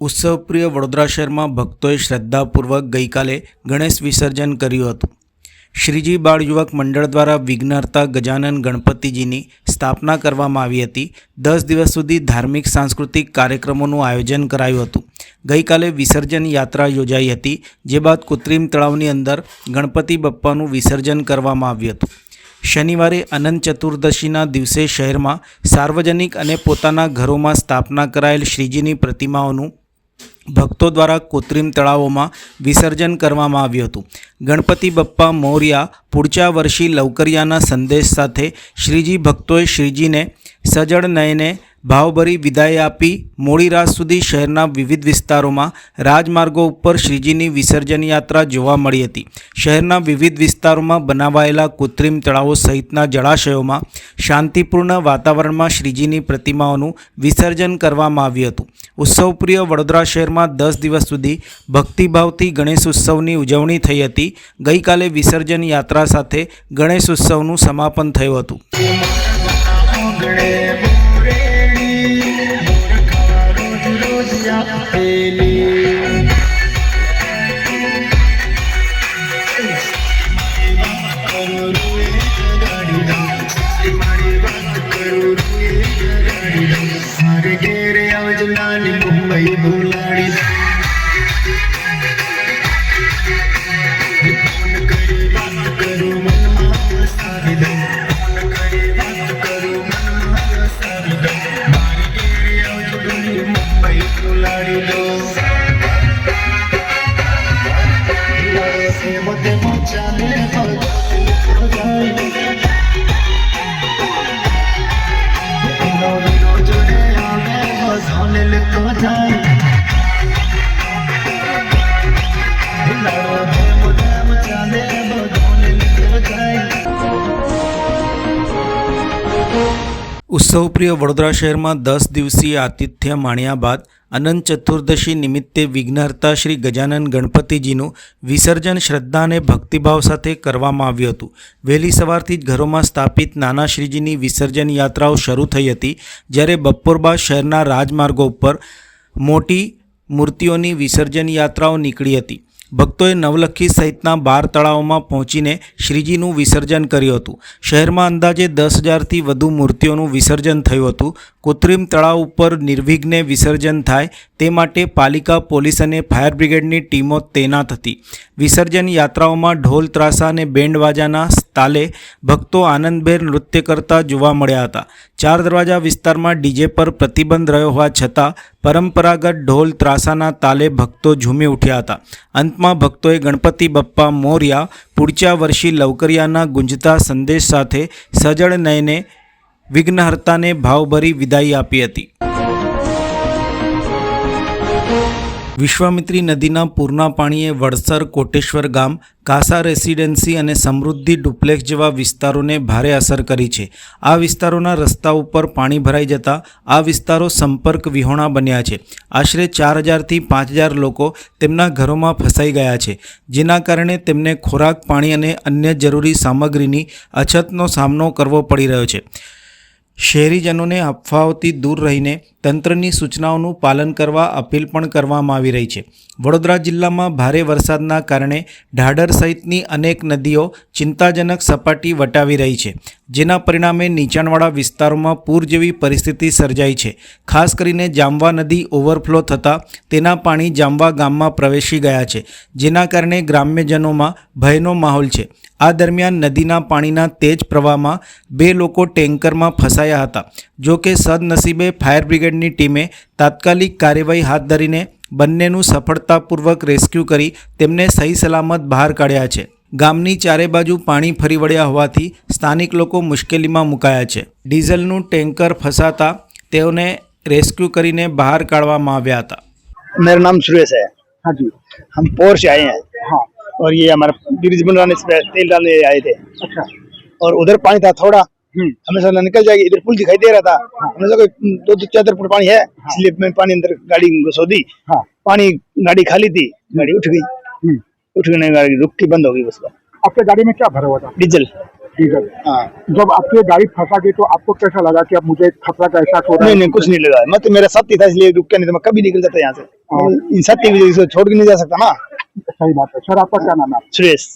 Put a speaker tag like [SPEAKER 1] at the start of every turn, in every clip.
[SPEAKER 1] ઉત્સવપ્રિય વડોદરા શહેરમાં ભક્તોએ શ્રદ્ધાપૂર્વક ગઈકાલે ગણેશ વિસર્જન કર્યું હતું. શ્રીજી બાળ યુવક મંડળ દ્વારા વિઘ્નહર્તા ગજાનન ગણપતિજીની સ્થાપના કરવામાં આવી હતી. દસ દિવસ સુધી ધાર્મિક સાંસ્કૃતિક કાર્યક્રમોનું આયોજન કરાયું હતું. ગઈકાલે વિસર્જન યાત્રા યોજાઈ હતી, જે બાદ કૃત્રિમ તળાવની અંદર ગણપતિ બપ્પાનું વિસર્જન કરવામાં આવ્યું હતું. શનિવારે અનંત ચતુર્દશીના દિવસે શહેરમાં સાર્વજનિક અને પોતાના ઘરોમાં સ્થાપના કરાયેલ શ્રીજીની પ્રતિમાઓનું ભક્તો દ્વારા કૃત્રિમ તળાવોમાં વિસર્જન કરવામાં આવ્યું હતું. ગણપતિ બપ્પા મોર્યા પૂળચા વર્ષી લવકરિયાના સંદેશ સાથે શ્રીજી ભક્તોએ શ્રીજીને સજળ નયને ભાવભરી વિદાય આપી મોડી રાત સુધી શહેરના વિવિધ વિસ્તારોમાં રાજમાર્ગો ઉપર શ્રીજીની વિસર્જન યાત્રા જોવા મળી હતી. શહેરના વિવિધ વિસ્તારોમાં બનાવાયેલા કૃત્રિમ તળાવો સહિતના જળાશયોમાં શાંતિપૂર્ણ વાતાવરણમાં શ્રીજીની પ્રતિમાઓનું વિસર્જન કરવામાં આવ્યું હતું. ઉત્સવપ્રિય વડોદરા શહેરમાં દસ દિવસ સુધી ભક્તિભાવથી ગણેશ ઉત્સવની ઉજવણી થઈ હતી. ગઈકાલે વિસર્જન યાત્રા સાથે ગણેશ ઉત્સવનું સમાપન થયું હતું. ઉત્સવપ્રિય વડોદરા શહેરમાં દસ દિવસીય આતિથ્ય માણ્યા બાદ અનંત ચતુર્દશી નિમિત્તે વિઘ્નહર્તા શ્રી ગજાનન ગણપતિજીનું વિસર્જન શ્રદ્ધા અને ભક્તિભાવ સાથે કરવામાં આવ્યું હતું. વહેલી સવારથી જ ઘરોમાં સ્થાપિત નાના શ્રીજીની વિસર્જન યાત્રાઓ શરૂ થઈ હતી, જ્યારે બપોર બાદ શહેરના રાજમાર્ગો ઉપર મોટી મૂર્તિઓની વિસર્જન યાત્રાઓ નીકળી હતી. ભક્તોએ નવલખી સહિતના બાર તળાવોમાં પહોંચીને શ્રીજીનું વિસર્જન કર્યું હતું. શહેરમાં અંદાજે દસ હજારથી વધુ મૂર્તિઓનું વિસર્જન થયું હતું. કૃત્રિમ તળાવ ઉપર નિર્વિઘ્ને વિસર્જન થાય તે માટે પાલિકા, પોલીસ અને ફાયર બ્રિગેડની ટીમો તૈનાત હતી. વિસર્જન યાત્રાઓમાં ઢોલ, ત્રાસા અને બેન્ડ વાજાના તાલે ભક્તો આનંદભેર નૃત્ય કરતા જોવા મળ્યા હતા. ચાર દરવાજા વિસ્તારમાં ડીજે પર પ્રતિબંધ રહ્યો હોવા છતાં પરંપરાગત ઢોલ, ત્રાસાના તાલે ભક્તો ઝૂમી ઉઠ્યા હતા. અંતમાં ભક્તોએ ગણપતિ બપ્પા મોર્યા, પૂડચા વર્ષી લવકરિયાના ગુંજતા સંદેશ સાથે સજળ નયને વિઘ્નહર્તાને ભાવભરી વિદાય આપી હતી. વિશ્વામિત્રી નદીના પૂરના પાણીએ વડસર કોટેશ્વર ગામ, કાસા રેસિડેન્સી અને સમૃદ્ધિ ડુપ્લેક્સ જેવા વિસ્તારોને ભારે અસર કરી છે. આ વિસ્તારોના રસ્તા ઉપર પાણી ભરાઈ જતા આ વિસ્તારો સંપર્ક વિહોણા બન્યા છે. આશરે ચાર હજારથી પાંચ હજાર લોકો તેમના ઘરોમાં ફસાઈ ગયા છે. જેના કારણે તેમને ખોરાક, પાણી અને અન્ય જરૂરી સામગ્રીની અછતનો સામનો કરવો પડી રહ્યો છે. શહેરીજનોને અફવાઓથી દૂર રહીને તંત્રની સૂચનાઓનું પાલન કરવા અપીલ પણ કરવામાં આવી રહી છે. વડોદરા જિલ્લામાં ભારે વરસાદના કારણે ઢાઢર સહિતની અનેક નદીઓ ચિંતાજનક સપાટી વટાવી રહી છે. જેના પરિણામે નીચાણવાળા વિસ્તારોમાં પૂર જેવી પરિસ્થિતિ સર્જાઈ છે. ખાસ કરીને જામવા નદી ઓવરફ્લો થતાં તેના પાણી જામવા ગામમાં પ્રવેશી ગયા છે. જેના કારણે ગ્રામ્યજનોમાં ભયનો માહોલ છે. આ દરમિયાન નદીના પાણીના તેજ પ્રવાહમાં બે લોકો ટેન્કરમાં ફસાયા હતા. જો કે સદનસીબે ફાયર બ્રિગેડની ટીમે તાત્કાલિક કાર્યવાહી હાથ ધરીને બંનેનું સફળતાપૂર્વક રેસ્ક્યુ કરી તેમને સહી સલામત બહાર કાઢ્યા છે ગામની ચારે બાજુ પાણી ફરી વળ્યા હોવાથી સ્થાનિક લોકો મુશ્કેલીમાં મુકાયા છે ડીઝલનું ટેન્કર ફસાતા તેઓને રેસ્ક્યુ કરીને બહાર કાઢવામાં આવ્યા હતા
[SPEAKER 2] मेरा नाम सुरेश है
[SPEAKER 3] हाँ जी
[SPEAKER 2] हम पोर से आए हैं
[SPEAKER 3] हाँ
[SPEAKER 2] और ये हमारा ब्रिज बनवाने से पहले तेल डालने आए थे
[SPEAKER 3] अच्छा
[SPEAKER 2] और उधर पानी था थोड़ा
[SPEAKER 3] हम्म
[SPEAKER 2] हमें सोचा निकल जाएगी। इधर पुल दिखाई दे रहा था। हमने सोचा दो दो चार फुट पानी है। इसलिए मैं पानी अंदर गाड़ी घुसो दी
[SPEAKER 3] हाँ।
[SPEAKER 2] पानी गाड़ी खाली थी। गाड़ी उठ गई।
[SPEAKER 3] हम्म।
[SPEAKER 2] उठ गई गाड़ी रुक के बंद हो गई बस।
[SPEAKER 3] आपके गाड़ी में क्या भरा हुआ था?
[SPEAKER 2] डीजल।
[SPEAKER 3] डीजल।
[SPEAKER 2] हाँ।
[SPEAKER 3] जब आपकी गाड़ी फंसा गई तो आपको कैसा लगा कि अब मुझे खतरा का एहसास हो रहा है?
[SPEAKER 2] नहीं नहीं कुछ नहीं लगा। मैं तो मेरा साथी था इसलिए रुक के नहीं तो मैं कभी निकल जाता यहाँ से। इन साथी की वजह से छोड़ के नहीं जा सकता ना।
[SPEAKER 3] सही बात है। सर आपका क्या नाम है?
[SPEAKER 2] सुरेश।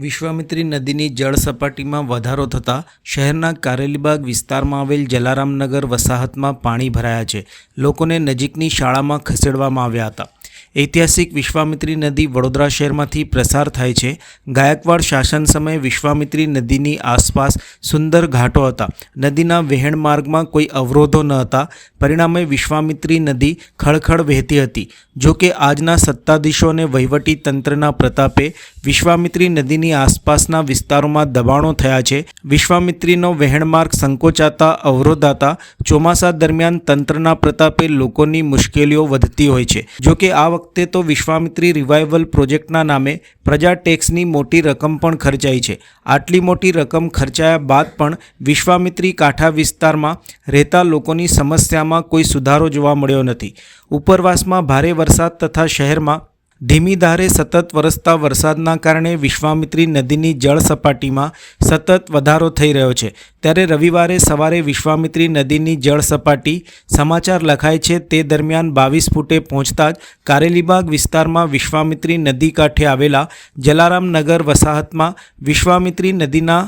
[SPEAKER 1] વિશ્વામિત્રી નદીની જળ સપાટીમાં વધારો થતાં શહેરના કારેલીબાગ વિસ્તારમાં આવેલ જલારામનગર વસાહતમાં પાણી ભરાયા છે. લોકોને નજીકની શાળામાં ખસેડવામાં આવ્યા હતા. ઐતિહાસિક વિશ્વામિત્રી નદી વડોદરા શહેરમાંથી પ્રસાર થાય છે. ગાયકવાડ શાસન સમયે વિશ્વામિત્રી નદીની આસપાસ સુંદર ઘાટો હતા. નદીના વહેણ માર્ગમાં કોઈ અવરોધો ન હતા. પરિણામે વિશ્વામિત્રી નદી ખળખળ વહેતી હતી. જો કે આજના સત્તાધીશો અને વહીવટી તંત્રના પ્રતાપે વિશ્વામિત્રી નદીની આસપાસના વિસ્તારોમાં દબાણો થયા છે. વિશ્વામિત્રીનો વહેણમાર્ગ સંકોચાતા, અવરોધાતા ચોમાસા દરમિયાન તંત્રના પ્રતાપે લોકોની મુશ્કેલીઓ વધતી હોય છે. જોકે આ વખતે તો વિશ્વામિત્રી રિવાઇવલ પ્રોજેક્ટના નામે પ્રજા ટેક્સની મોટી રકમ પણ ખર્ચાઈ છે. આટલી મોટી રકમ ખર્ચાયા બાદ પણ વિશ્વામિત્રી કાંઠા વિસ્તારમાં રહેતા લોકોની સમસ્યામાં કોઈ સુધારો જોવા મળ્યો નથી. ઉપરવાસમાં ભારે વરસાદ તથા શહેરમાં ધીમી ધારે સતત વરસતા વરસાદના કારણે વિશ્વામિત્રી નદીની જળ સપાટીમાં સતત વધારો થઈ રહ્યો છે. ત્યારે રવિવારે સવારે વિશ્વામિત્રી નદીની જળ સપાટી સમાચાર લખાય છે. તે દરમિયાન બાવીસ ફૂટે પહોંચતા જ કારેલીબાગ વિસ્તારમાં વિશ્વામિત્રી નદી કાંઠે આવેલા જલારામનગર વસાહતમાં વિશ્વામિત્રી નદીના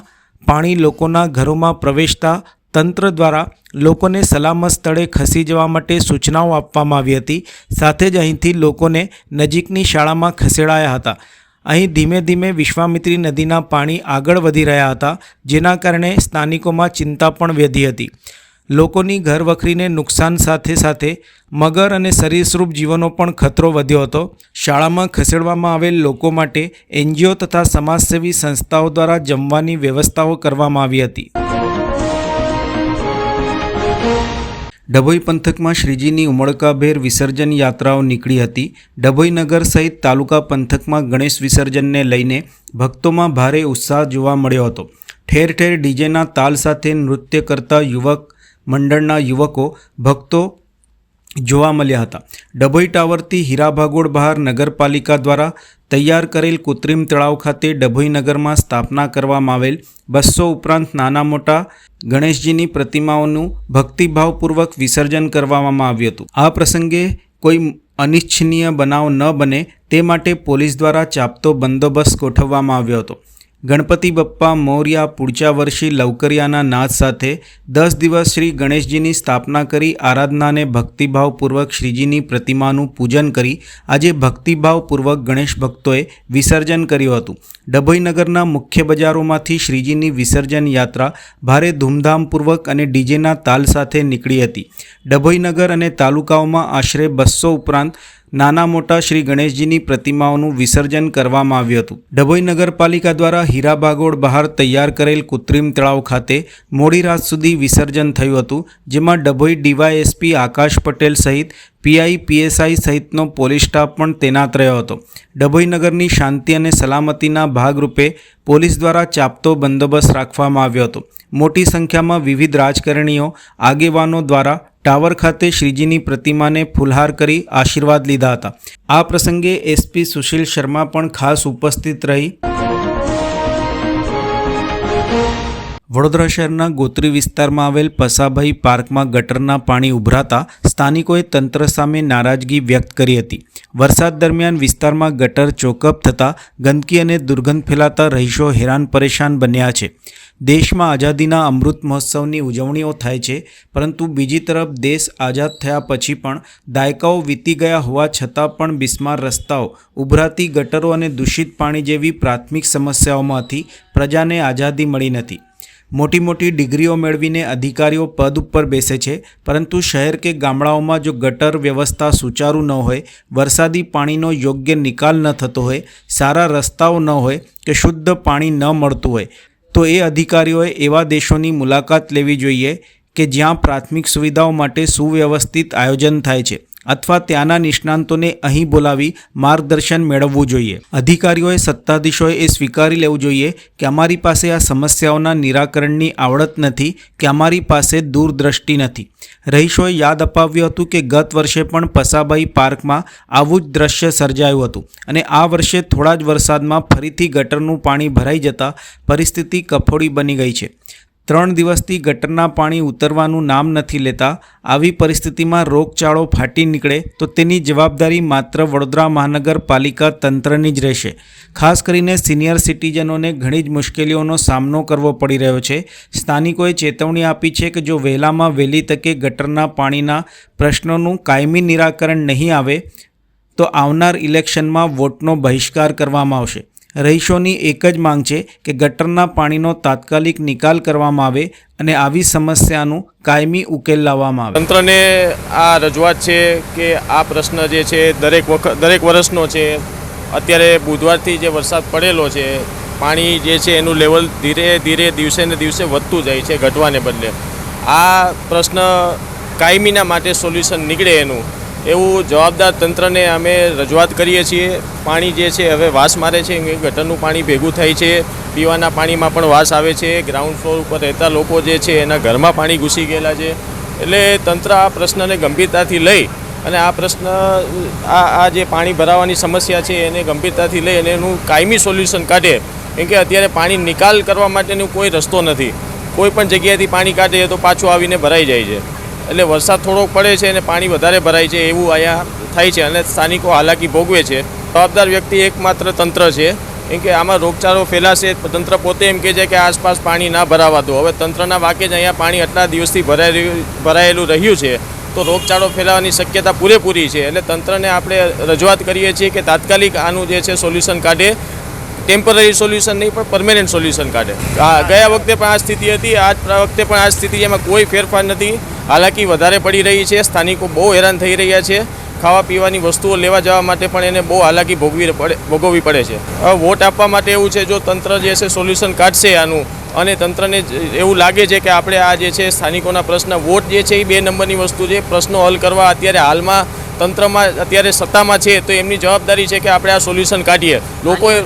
[SPEAKER 1] પાણી લોકોના ઘરોમાં પ્રવેશતા તંત્ર દ્વારા લોકોને સલામત સ્થળે ખસી જવા માટે સૂચનાઓ આપવામાં આવી હતી. સાથે જ અહીંથી લોકોને નજીકની શાળામાં ખસેડાયા હતા. અહીં ધીમે ધીમે વિશ્વામિત્રી નદીના પાણી આગળ વધી રહ્યા હતા, જેના કારણે સ્થાનિકોમાં ચિંતા પણ વધી હતી. લોકોની ઘર વખરીને નુકસાન સાથે સાથે મગર અને સરીસૃપ જીવનો પણ ખતરો વધ્યો હતો. શાળામાં ખસેડવામાં આવેલ લોકો માટે એનજીઓ તથા સમાજસેવી સંસ્થાઓ દ્વારા જમવાની વ્યવસ્થાઓ કરવામાં આવી હતી. ડભોઈ પંથકમાં શ્રીજીની ઉમળકાભેર વિસર્જન યાત્રાઓ નીકળી હતી. ડભોઈ નગર સહિત તાલુકા પંથકમાં ગણેશ વિસર્જનને લઈને ભક્તોમાં ભારે ઉત્સાહ જોવા મળ્યો હતો. ઠેર ઠેર ડીજેના તાલ સાથે નૃત્ય કરતા યુવક મંડળના યુવકો, ભક્તો જોવા મળ્યા હતા. ડભોઈ ટાવરથી હીરાભાગોળ બહાર નગરપાલિકા દ્વારા તૈયાર કરેલ કૃત્રિમ તળાવ ખાતે ડભોઈ નગરમાં સ્થાપના કરવામાં આવેલ બસો ઉપરાંત નાના મોટા ગણેશજીની પ્રતિમાઓનું ભક્તિભાવપૂર્વક વિસર્જન કરવામાં આવ્યું હતું. આ પ્રસંગે કોઈ અનિચ્છનીય બનાવ ન બને તે માટે પોલીસ દ્વારા ચાપતો બંદોબસ્ત ગોઠવવામાં આવ્યો હતો. ગણપતિ બપ્પા મૌર્યા પૂળચા વર્ષી લવકરિયાના નાદ સાથે દસ દિવસ શ્રી ગણેશજીની સ્થાપના કરી આરાધનાને ભક્તિભાવપૂર્વક શ્રીજીની પ્રતિમાનું પૂજન કરી આજે ભક્તિભાવપૂર્વક ગણેશ ભક્તોએ વિસર્જન કર્યું હતું. ડભોઈનગરના મુખ્ય બજારોમાંથી શ્રીજીની વિસર્જન યાત્રા ભારે ધૂમધામપૂર્વક અને ડીજેના તાલ સાથે નીકળી હતી. ડભોઈનગર અને તાલુકાઓમાં આશરે બસો ઉપરાંત નાના મોટા શ્રી ગણેશજીની પ્રતિમાઓનું વિસર્જન કરવામાં આવ્યું હતું. ડભોઈ નગરપાલિકા દ્વારા હીરા બાગોળ બહાર તૈયાર કરેલ કૃત્રિમ તળાવ ખાતે મોડી રાત સુધી વિસર્જન થયું હતું, જેમાં ડભોઈ ડીવાયએસપી આકાશ પટેલ સહિત પીઆઈ, પીએસઆઈ સહિતનો પોલીસ સ્ટાફ પણ તૈનાત રહ્યો હતો. ડભોઈ નગરની શાંતિ અને સલામતીના ભાગરૂપે પોલીસ દ્વારા ચાપતો બંદોબસ્ત રાખવામાં આવ્યો હતો. મોટી સંખ્યામાં વિવિધ રાજકારણીઓ, આગેવાનો દ્વારા ટાવર ખાતે શ્રીજીની પ્રતિમાને ફુલહાર કરી આશીર્વાદ લીધા હતા. આ પ્રસંગે એસપી સુશીલ શર્મા પણ ખાસ ઉપસ્થિત રહી. વડોદરા શહેરના ગોત્રી વિસ્તારમાં આવેલ પસાભાઈ પાર્કમાં ગટરના પાણી ઉભરાતા સ્થાનિકોએ તંત્ર સામે નારાજગી વ્યક્ત કરી હતી. વરસાદ દરમિયાન વિસ્તારમાં ગટર ચોકઅપ થતાં ગંદકી અને દુર્ગંધ ફેલાતા રહીશો હેરાન પરેશાન બન્યા છે. દેશમાં આઝાદીના અમૃત મહોત્સવની ઉજવણીઓ થાય છે, પરંતુ બીજી તરફ દેશ આઝાદ થયા પછી પણ દાયકાઓ વીતી ગયા હોવા છતાં પણ બિસ્માર રસ્તાઓ, ઉભરાતી ગટરો અને દૂષિત પાણી જેવી પ્રાથમિક સમસ્યાઓમાંથી પ્રજાને આઝાદી મળી નથી. મોટી મોટી ડિગ્રીઓ મેળવીને અધિકારીઓ પદ ઉપર બેસે છે, પરંતુ શહેર કે ગામડાઓમાં જો ગટર વ્યવસ્થા સુચારુ ન હોય, વરસાદી પાણીનો યોગ્ય નિકાલ ન થતો હોય, સારા રસ્તાઓ ન હોય કે શુદ્ધ પાણી ન મળતું હોય તો એ અધિકારીઓએ એવા દેશોની મુલાકાત લેવી જોઈએ કે જ્યાં પ્રાથમિક સુવિધાઓ માટે સુવ્યવસ્થિત આયોજન થાય છે. અથવા ત્યાંના નિષ્ણાંતોને અહીં બોલાવી માર્ગદર્શન મેળવવું જોઈએ. અધિકારીઓએ, સત્તાધીશોએ એ સ્વીકારી લેવું જોઈએ કે અમારી પાસે આ સમસ્યાઓના નિરાકરણની આવડત નથી, કે અમારી પાસે દૂરદ્રષ્ટિ નથી. રહીશોએ યાદ અપાવ્યું હતું કે ગત વર્ષે પણ પસાબાઈ પાર્કમાં આવું જ દ્રશ્ય સર્જાયું હતું અને આ વર્ષે થોડા જ વરસાદમાં ફરીથી ગટરનું પાણી ભરાઈ જતાં પરિસ્થિતિ કફોડી બની ગઈ છે. ત્રણ દિવસથી ગટરના પાણી ઉતરવાનું નામ નથી લેતા, આવી પરિસ્થિતિમાં રોગચાળો ફાટી નીકળે તો તેની જવાબદારી માત્ર વડોદરા મહાનગરપાલિકા તંત્રની જ રહેશે. ખાસ કરીને સિનિયર સિટીઝનોને ઘણી જ મુશ્કેલીઓનો સામનો કરવો પડી રહ્યો છે. સ્થાનિકોએ ચેતવણી આપી છે કે જો વહેલામાં વહેલી તકે ગટરના પાણીના પ્રશ્નોનું કાયમી નિરાકરણ નહીં આવે, તો આવનાર ઇલેક્શનમાં વોટનો બહિષ્કાર કરવામાં આવશે. રહીશોની એક જ માંગ છે કે ગટરના પાણીનો તાત્કાલિક નિકાલ કરવામાં આવે અને આવી સમસ્યાનું કાયમી ઉકેલ લાવવામાં આવે.
[SPEAKER 4] તંત્રને આ રજૂઆત છે કે આ પ્રશ્ન જે છે દરેક વખત દરેક વર્ષનો છે. અત્યારે બુધવારથી જે વરસાદ પડેલો છે, પાણી જે છે એનું લેવલ ધીરે ધીરે, દિવસે ને દિવસે વધતું જાય છે ઘટવાને બદલે. આ પ્રશ્ન કાયમીના માટે સોલ્યુશન નીકળે એનું. એવું જવાબદાર તંત્રને અમે રજૂઆત કરીએ છીએ. પાણી જે છે, હવે વાસ મારે છે ગટરનું પાણી ભેગું થાય છે. પીવાના પાણીમાં પણ વાસ આવે છે. ગ્રાઉન્ડ ફ્લોર ઉપર રહેતા લોકો જે છે, એના ઘરમાં પાણી ઘૂસી ગયેલા છે. એટલે તંત્ર આ પ્રશ્નને ગંભીરતાથી લઈ અને આ પ્રશ્ન, આ આ જે પાણી ભરાવાની સમસ્યા છે, એને ગંભીરતાથી લઈ અને એનું કાયમી સોલ્યુશન કાઢે. કેમ કે અત્યારે પાણી નિકાલ કરવા માટેનો કોઈ રસ્તો નથી. કોઈ પણ જગ્યાએથી પાણી કાઢે તો પાછું આવીને ભરાઈ જાય છે. એટલે વરસાદ થોડોક પડે છે અને પાણી વધારે ભરાય છે એવું અહીંયા થાય છે અને સ્થાનિકો હાલાકી ભોગવે છે. જવાબદાર વ્યક્તિ એકમાત્ર તંત્ર છે. કેમ કે આમાં રોગચાળો ફેલાશે, તંત્ર પોતે એમ કહે છે કે આસપાસ પાણી ના ભરાવા દો. હવે તંત્રના વાકે જ અહીંયા પાણી આટલા દિવસથી ભરાય ભરાયેલું રહ્યું છે. તો રોગચાળો ફેલાવાની શક્યતા પૂરેપૂરી છે. એટલે તંત્રને આપણે રજૂઆત કરીએ છીએ કે તાત્કાલિક આનું જે છે સોલ્યુશન કાઢે. ટેમ્પરરી સોલ્યુશન નહીં, પણ પરમેનન્ટ સોલ્યુશન કાઢે. ગયા વખતે પણ આ સ્થિતિ હતી. આ વખતે પણ આ સ્થિતિ એમાં કોઈ ફેરફાર નથી. હાલાકી વધારે પડી રહી છે. સ્થાનિકો બહુ હેરાન થઈ રહ્યા છે. ખાવા પીવાની વસ્તુઓ લેવા જવા માટે પણ એને બહુ હાલાકી ભોગવી પડે ભોગવવી પડે છે. હવે વોટ આપવા માટે એવું છે, જો તંત્ર જે છે, સોલ્યુશન કાઢશે આનું અને તંત્રને એવું લાગે છે કે આપણે આ જે છે સ્થાનિકોના પ્રશ્ન વોટ જે છે એ બે નંબરની વસ્તુ છે. પ્રશ્નો હલ કરવા અત્યારે હાલમાં તંત્રમાં અત્યારે સત્તામાં છે તો એમની જવાબદારી છે કે આપણે આ સોલ્યુશન કાઢીએ. લોકોએ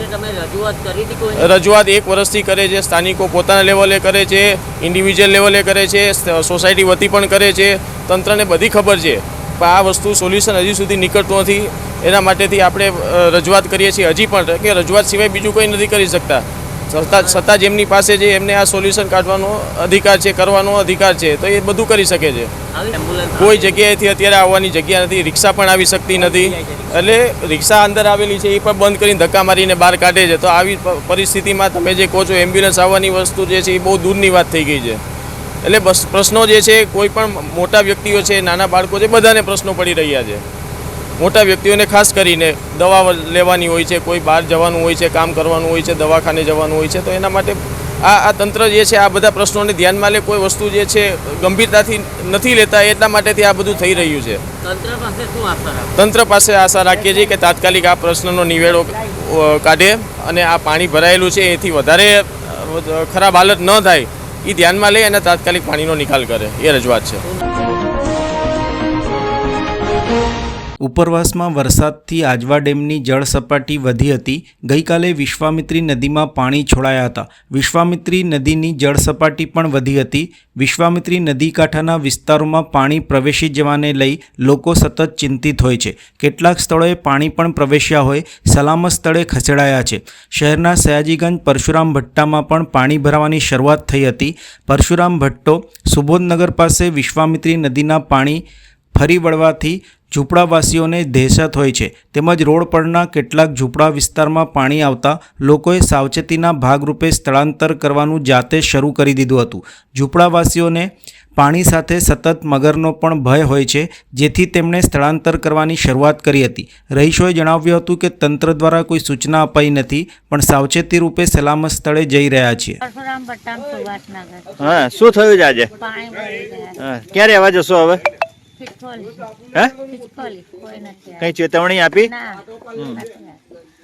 [SPEAKER 5] રજૂઆત
[SPEAKER 4] એક વર્ષથી કરે છે સ્થાનિકો પોતાના લેવલે કરે છે ઇન્ડિવિજ્યુઅલ લેવલે કરે છે સોસાયટી વતી પણ કરે છે. તંત્રને બધી ખબર છે. પણ આ વસ્તુ સોલ્યુશન હજી સુધી નીકળતું નથી. એના માટેથી આપણે રજૂઆત કરીએ છીએ. હજી પણ કે રજૂઆત સિવાય બીજું કંઈ નથી કરી શકતા. સત્તા સત્તા જેમની પાસે છે એમને આ સોલ્યુશન કાઢવાનો અધિકાર છે કરવાનો અધિકાર છે તો એ બધું કરી શકે છે. કોઈ જગ્યાએથી અત્યારે આવવાની જગ્યા નથી રિક્ષા પણ આવી શકતી નથી. એટલે રિક્ષા અંદર આવેલી છે એ પણ બંધ કરીને ધક્કા મારીને બહાર કાઢે છે. તો આવી પરિસ્થિતિમાં તમે જે કહો છો એમ્બ્યુલન્સ આવવાની વસ્તુ જે છે એ બહુ દૂરની વાત થઈ ગઈ છે. એટલે બસ પ્રશ્નો જે છે કોઈ પણ મોટા વ્યક્તિઓ છે નાના બાળકો છે બધાને પ્રશ્નો પડી રહ્યા છે. મોટા વ્યક્તિઓને ખાસ કરીને દવા લેવાની હોય છે કોઈ બહાર જવાનું હોય છે કામ કરવાનું હોય છે દવાખાને જવાનું હોય છે તો એના માટે આ આ તંત્ર જે છે આ બધા પ્રશ્નોને ધ્યાનમાં લે કોઈ વસ્તુ જે છે ગંભીરતાથી નથી લેતા એટલા માટેથી આ બધું થઈ રહ્યું છે.
[SPEAKER 5] તંત્ર પાસે આશા રાખો?
[SPEAKER 4] તંત્ર પાસે આશા રાખીએ છીએ કે તાત્કાલિક આ પ્રશ્નનો નિવેડો કાઢે અને આ પાણી ભરાયેલું છે એથી વધારે ખરાબ હાલત ન થાય એ ધ્યાનમાં લઈ અને તાત્કાલિક પાણીનો નિકાલ કરે એ રજૂઆત છે.
[SPEAKER 1] ઉપરવાસમાં વરસાદથી આજવા ડેમની જળ સપાટી વધી હતી. ગઈકાલે વિશ્વામિત્રી નદીમાં પાણી છોડાયા હતા. વિશ્વામિત્રી નદીની જળ સપાટી પણ વધી હતી. વિશ્વામિત્રી નદી કાંઠાના વિસ્તારોમાં પાણી પ્રવેશી જવાને લઈ લોકો સતત ચિંતિત હોય છે. કેટલાક સ્થળોએ પાણી પણ પ્રવેશ્યા હોય, સલામત સ્થળે ખસેડાયા છે. શહેરના સયાજીગંજ પરશુરામ ભટ્ટામાં પણ પાણી ભરાવાની શરૂઆત થઈ હતી. પરશુરામ ભટ્ટો સુબોધનગર પાસે વિશ્વામિત્રી નદીના પાણી ફરી વળવાથી ઝૂંપડાવાસીઓને દહેશત હોય છે. તેમજ રોડ પરના કેટલાક ઝૂંપડા વિસ્તારમાં પાણી આવતા લોકોએ સાવચેતીના ભાગરૂપે સ્થળાંતર કરવાનું જાતે શરૂ કરી દીધું હતું. ઝૂંપડાવાસીઓને પાણી સાથે સતત મગરનો પણ ભય હોય છે જેથી તેમણે સ્થળાંતર કરવાની શરૂઆત કરી હતી. રહીશોએ જણાવ્યું હતું કે તંત્ર દ્વારા કોઈ સૂચના અપાઈ નથી પણ સાવચેતી રૂપે સલામત સ્થળે જઈ રહ્યા છીએ.
[SPEAKER 6] હા શું થયું છે આજે? ક્યારે આવવા જશો હવે? હે?
[SPEAKER 7] કોઈ
[SPEAKER 6] ચેતવણી આપી.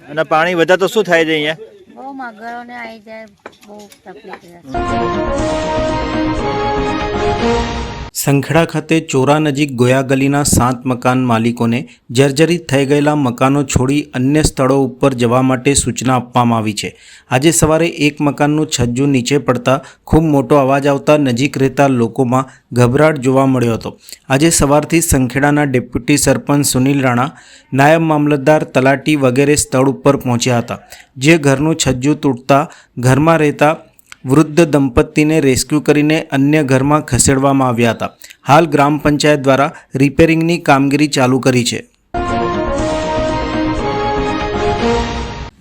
[SPEAKER 6] અને પાણી વધારે તો શું થાય છે અહીંયા?
[SPEAKER 7] બહુ મગરોને આવી જાય બહુ તકલીફ
[SPEAKER 1] સંખેડા ખાતે ચોરા નજીક ગોયા ગલીના સાત મકાન માલિકોને જર્જરિત થઈ ગયેલા મકાનો છોડી અન્ય સ્થળો ઉપર જવા માટે સૂચના આપવામાં આવી છે. આજે સવારે એક મકાનનું છજ્જું નીચે પડતા ખૂબ મોટો અવાજ આવતા નજીક રહેતા લોકોમાં ગભરાટ જોવા મળ્યો હતો. આજે સવારથી સંખેડાના ડેપ્યુટી સરપંચ સુનિલ રાણા, નાયબ મામલતદાર તલાટી વગેરે સ્થળ ઉપર પહોંચ્યા હતા. જે ઘરનું છજ્જું તૂટતા ઘરમાં રહેતા વૃદ્ધ દંપતીને રેસ્ક્યુ કરીને અન્ય ઘરમાં ખસેડવામાં આવ્યા હતા. હાલ ગ્રામ પંચાયત દ્વારા રિપેરિંગની કામગીરી ચાલુ કરી છે.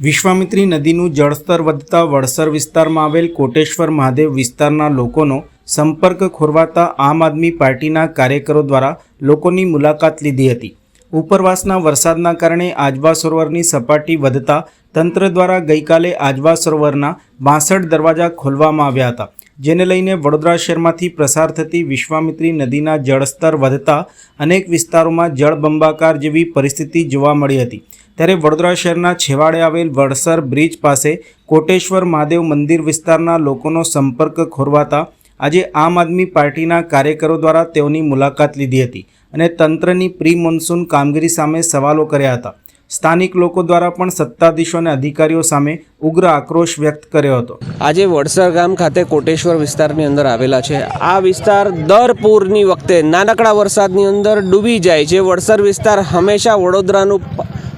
[SPEAKER 1] વિશ્વામિત્રી નદીનું જળસ્તર વધતા વડસર વિસ્તારમાં આવેલ કોટેશ્વર મહાદેવ વિસ્તારના લોકોનો સંપર્ક ખોરવાતા આમ આદમી પાર્ટીના કાર્યકરો દ્વારા લોકોની મુલાકાત લીધી હતી. ઉપરવાસના વરસાદના કારણે આજવા સરોવરની સપાટી વધતા તંત્ર દ્વારા ગઈકાલે આજવા સરોવરના બાસઠ દરવાજા ખોલવામાં આવ્યા હતા, જેને લઈને વડોદરા શહેરમાંથી પ્રસાર થતી વિશ્વામિત્રી નદીના જળસ્તર વધતા અનેક વિસ્તારોમાં જળબંબાકાર જેવી પરિસ્થિતિ જોવા મળી હતી. ત્યારે વડોદરા શહેરના છેવાડે આવેલ વડસર બ્રિજ પાસે કોટેશ્વર મહાદેવ મંદિર વિસ્તારના લોકોનો સંપર્ક ખોરવાતા આજે આમ આદમી પાર્ટીના કાર્યકરો દ્વારા તેઓની મુલાકાત લીધી હતી અને તંત્રની પ્રી મોન્સૂન કામગીરી સામે સવાલો કર્યા હતા. સ્થાનિક લોકો દ્વારા પણ સત્તાધીશો અને અધિકારીઓ સામે ઉગ્ર આક્રોશ વ્યક્ત કર્યો હતો.
[SPEAKER 8] આજે વડસર ગામ ખાતે કોટેશ્વર વિસ્તારની અંદર આવેલા છે. આ વિસ્તાર દર પૂરની વખતે નાનકડા વરસાદની અંદર ડૂબી જાય છે. વડસર વિસ્તાર હંમેશા વડોદરાનું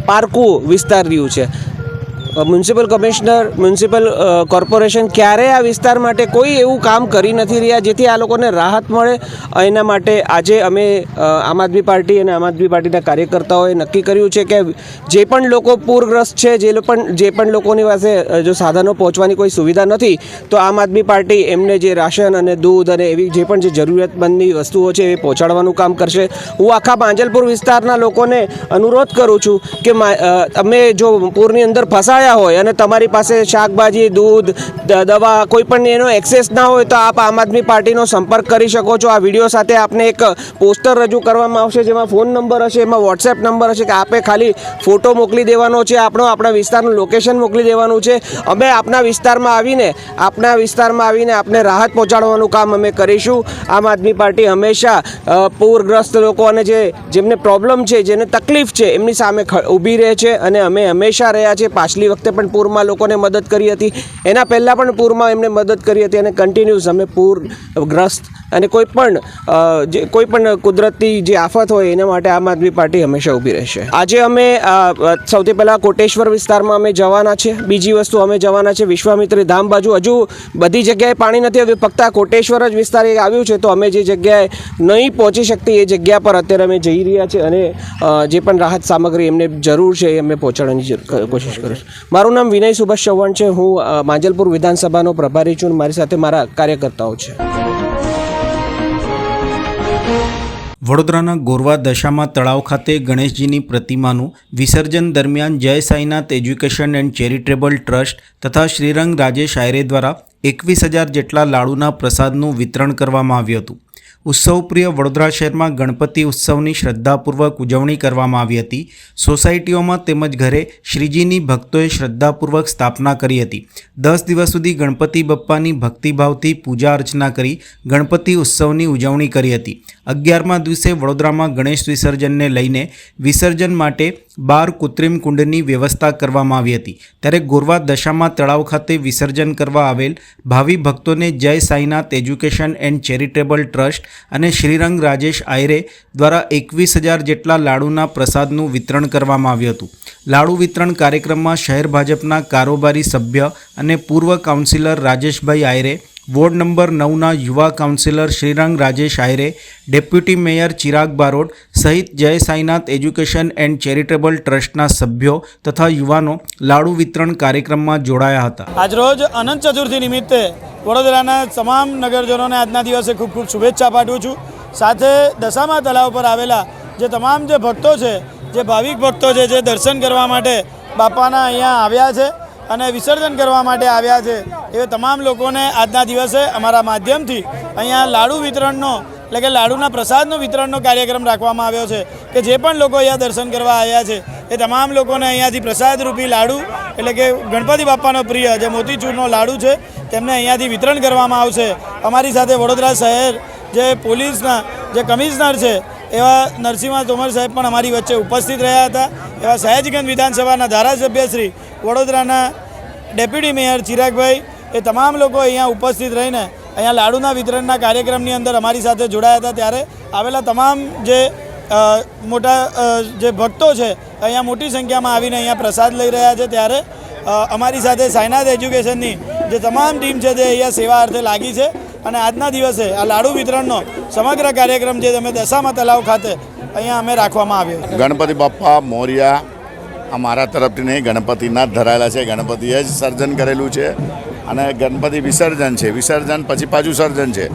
[SPEAKER 8] પારકું વિસ્તાર રહ્યું છે. મ્યુનિસિપલ કમિશનર, મ્યુનિસિપલ કોર્પોરેશન ક્યારેય આ વિસ્તાર માટે કોઈ એવું કામ કરી નથી રહ્યા જેથી આ લોકોને રાહત મળે. એના માટે આજે અમે આમ આદમી પાર્ટી અને આમ આદમી પાર્ટીના કાર્યકર્તાઓએ નક્કી કર્યું છે કે જે પણ લોકો પૂરગ્રસ્ત છે, જે પણ જે પણ લોકોની પાસે જો સાધનો પહોંચવાની કોઈ સુવિધા નથી, તો આમ આદમી પાર્ટી એમને જે રાશન અને દૂધ અને એવી જે પણ જે જરૂરિયાતમંદની વસ્તુઓ છે એ પહોંચાડવાનું કામ કરશે. હું આખા માંજલપુર વિસ્તારના લોકોને અનુરોધ કરું છું કે તમે જો પૂરની અંદર ફસાયા હોય અને તમારી પાસે શાકભાજી, દૂધ દવા કોઈ પણ એનો એક્સેસ ના હોય તો આપ આમ આદમી પાર્ટીનો સંપર્ક કરી શકો છો. આ વીડિયો સાથે આપને એક પોસ્ટર રજૂ કરવામાં આવશે, જેમાં ફોન નંબર હશે, એમાં વોટ્સએપ નંબર હશે કે આપે ખાલી ફોટો મોકલી દેવાનો છે, આપણો, આપણા વિસ્તારનું લોકેશન મોકલી દેવાનું છે. અમે આપના વિસ્તારમાં આવીને, આપના વિસ્તારમાં આવીને આપને રાહત પહોંચાડવાનું કામ અમે કરીશું. આમ આદમી પાર્ટી હંમેશા પૂરગ્રસ્ત લોકો અને જે, જેમને પ્રોબ્લેમ છે, જેને તકલીફ છે, એમની સામે ઊભી રહે છે અને અમે હંમેશા રહ્યા છે પાછલી વખતે પણ પૂરમાં લોકોને મદદ કરી હતી. એના પહેલાં પણ પૂરમાં એમને મદદ કરી હતી અને કન્ટિન્યુઅસ અમે પૂરગ્રસ્ત અને કોઈ પણ જે, કોઈ પણ કુદરતી જે આફત હોય એના માટે આમ આદમી પાર્ટી હંમેશા ઊભી રહેશે. આજે અમે સૌથી પહેલાં કોટેશ્વર વિસ્તારમાં અમે જવાના છે. બીજી વસ્તુ અમે જવાના છે વિશ્વામિત્રી ધામ બાજુ. હજુ બધી જગ્યાએ પાણી નથી આવ્યું, ફક્ત આ કોટેશ્વર જ વિસ્તાર એક આવ્યું છે. તો અમે જે જગ્યાએ નહીં પહોંચી શકતી એ જગ્યા પર અત્યારે અમે જઈ રહ્યા છે અને જે પણ રાહત સામગ્રી એમને જરૂર છે એ અમે પહોંચાડવાની કોશિશ કરું છું. મારું નામ વિનય સુભાષ ચૌહાણ છે. હું માંજલપુર વિધાનસભાનો પ્રભારી છું મારી સાથે મારા કાર્યકર્તાઓ છે.
[SPEAKER 1] વડોદરાના ગોરવા દશામાં તળાવ ખાતે ગણેશજીની પ્રતિમાનું વિસર્જન દરમિયાન Jai Sainath education and charitable trust તથા શ્રીરંગ રાજેશ આયરે દ્વારા એકવીસ હજાર જેટલા લાડુના પ્રસાદનું વિતરણ કરવામાં આવ્યું હતું. ઉત્સવપ્રિય વડોદરા શહેરમાં ગણપતિ ઉત્સવની શ્રદ્ધાપૂર્વક ઉજવણી કરવામાં આવી હતી. સોસાયટીઓમાં તેમજ ઘરે શ્રીજીની ભક્તોએ શ્રદ્ધાપૂર્વક સ્થાપના કરી હતી. દસ દિવસ સુધી ગણપતિ બપ્પાની ભક્તિભાવથી પૂજા અર્ચના કરી ગણપતિ ઉત્સવની ઉજવણી કરી હતી. અગિયારમા દિવસે વડોદરામાં ગણેશ વિસર્જનને લઈને વિસર્જન માટે બાર કૃત્રિમ કુંડની વ્યવસ્થા કરવામાં આવી હતી. ત્યારે ગોરવા દશામાં તળાવ ખાતે વિસર્જન કરવા આવેલ ભાવિ ભક્તોને Jai Sainath education and charitable trust અને શ્રીરંગ રાજેશ આયરે દ્વારા એકવીસ હજાર જેટલા લાડુના પ્રસાદનું વિતરણ કરવામાં આવ્યું હતું. લાડુ વિતરણ કાર્યક્રમમાં શહેર ભાજપના કારોબારી સભ્ય અને પૂર્વ councillor Rajeshbhai Ayre ward number નવના યુવા councillor Shrirang Rajesh Ayre deputy mayor Chirag Barot સહિત Jai Sainath education and charitable ટ્રસ્ટના સભ્યો તથા યુવાનો લાડુ વિતરણ કાર્યક્રમમાં જોડાયા હતા.
[SPEAKER 9] આજરોજ અનંત ચતુર્થી નિમિત્તે વડોદરાના તમામ નગરજનોને આજના દિવસે ખૂબ ખૂબ શુભેચ્છા પાઠવું છું. સાથે દશામા તળાવ પર આવેલા જે તમામ જે ભક્તો છે, જે ભાવિક ભક્તો છે, જે દર્શન કરવા માટે બાપાના અહીંયા આવ્યા છે અને વિસર્જન કરવા માટે આવ્યા છે. એ તમામ લોકોને આજના દિવસે અમારા માધ્યમથી અહીંયા લાડુ વિતરણનો, એટલે કે લાડુના પ્રસાદનો વિતરણનો કાર્યક્રમ રાખવામાં આવ્યો છે કે જે પણ લોકો અહીંયા દર્શન કરવા આવ્યા છે, એ તમામ લોકોને અહીંયાથી પ્રસાદરૂપી લાડુ, એટલે કે ગણપતિ બાપાનો પ્રિય જે મોતીચૂરનો લાડુ છે, તેમને અહીંયાથી વિતરણ કરવામાં આવશે. અમારી સાથે વડોદરા શહેર જે પોલીસના, જે કમિશનર છે, એવા નરસિંહ તોમર સાહેબ પણ અમારી વચ્ચે ઉપસ્થિત રહ્યા હતા. એવા સહેજગંજ વિધાનસભાના ધારાસભ્ય શ્રી વડોદરાના ડેપ્યુટી મેયર ચિરાગભાઈ, એ તમામ લોકો અહીંયા ઉપસ્થિત રહીને અહીંયા લાડુના વિતરણના કાર્યક્રમની અંદર અમારી સાથે જોડાયા હતા. ત્યારે આવેલા તમામ જે મોટા જે ભક્તો છે, અહીંયા મોટી સંખ્યામાં આવીને અહીંયા પ્રસાદ લઈ રહ્યા છે. ત્યારે અમારી સાથે સાયનાથ એજ્યુકેશનની જે તમામ ટીમ છે તે અહીંયા સેવા અર્થે લાગી છે. અને આજના દિવસે આ લાડુ વિતરણનો સમગ્ર કાર્યક્રમ જે તમે દશામાં તલાવ ખાતે અહીંયા અમે રાખવામાં આવ્યો
[SPEAKER 10] ગણપતિ બાપ્પા, મોરિયા આ મારા તરફથી નહીં, ગણપતિના જ ધરાયેલા છે. ગણપતિએ જ સર્જન કરેલું છે અને ગણપતિ વિસર્જન છે. વિસર્જન પછી પાછું સર્જન છે.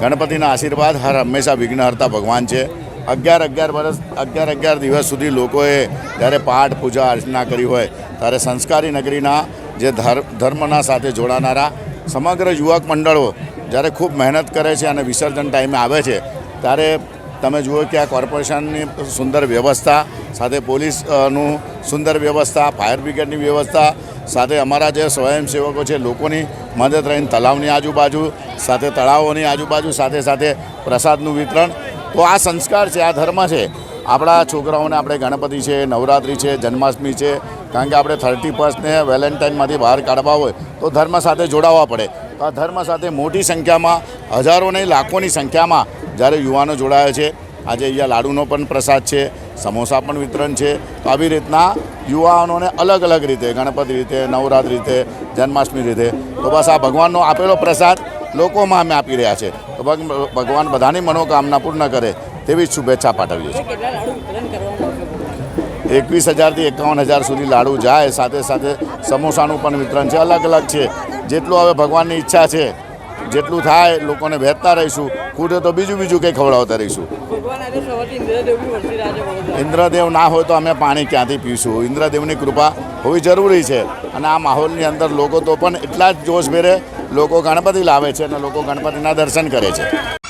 [SPEAKER 10] ગણપતિના આશીર્વાદ હર હંમેશા વિઘ્નહર્તા ભગવાન છે. અગિયાર અગિયાર વર્ષ, અગિયાર અગિયાર દિવસ સુધી લોકોએ જ્યારે પાઠ, પૂજા, અર્ચના કરી હોય, ત્યારે સંસ્કારી નગરીના જે ધર- ધર્મના સાથે જોડાનારા સમગ્ર યુવક મંડળો જ્યારે ખૂબ મહેનત કરે છે અને વિસર્જન ટાઈમે આવે છે, ત્યારે તમે જુઓ કે આ કોર્પોરેશનની સુંદર વ્યવસ્થા, સાથે પોલીસનું સુંદર વ્યવસ્થા, ફાયર બ્રિગેડની વ્યવસ્થા, સાથે અમારા જે સ્વયંસેવકો છે, લોકોની મદદ રહીને તલાવની આજુબાજુ, સાથે તળાવોની આજુબાજુ, સાથે સાથે પ્રસાદનું વિતરણ. તો આ સંસ્કાર છે, આ ધર્મ છે. આપણા છોકરાઓને આપણે ગણપતિ છે, નવરાત્રિ છે, જન્માષ્ટમી છે કારણ કે આપણે થર્ટી ફર્સ્ટને વેલેન્ટાઇનમાંથી બહાર કાઢવા હોય તો ધર્મ સાથે જોડાવવા પડે. તો આ ધર્મ સાથે મોટી સંખ્યામાં, હજારો નહીં, લાખોની સંખ્યામાં જ્યારે યુવાનો જોડાયા છે. આજે અહીંયા લાડુનો પણ પ્રસાદ છે, સમોસા પણ વિતરણ છે. તો આવી રીતના યુવાનોને અલગ અલગ રીતે, ગણપતિ રીતે, નવરાત્ર રીતે, જન્માષ્ટમી રીતે, તો બસ આ ભગવાનનો આપેલો પ્રસાદ લોકોમાં અમે આપી રહ્યા છે. તો ભગ- ભગવાન બધાની મનોકામના પૂર્ણ કરે તેવી શુભેચ્છા પાઠવીએ છીએ. એકવીસ હજારથી એકાવન હજાર સુધી લાડુ જાય, સાથે સાથે સમોસાનું પણ વિતરણ છે, અલગ અલગ છે. જેટલું હવે ભગવાનની ઈચ્છા છે, જેટલું થાય, લોકોને વહેતા રહીશું. ખૂટે તો બીજું બીજું કંઈ ખવડાવતા રહીશું. ઇન્દ્રદેવ ના હોય તો અમે પાણી ક્યાંથી પીશું? ઇન્દ્રદેવની કૃપા હોવી જરૂરી છે. અને આ માહોલની અંદર લોકો તો પણ એટલા જ જોશભેરે લોકો ગણપતિ લાવે છે અને લોકો ગણપતિના દર્શન કરે છે.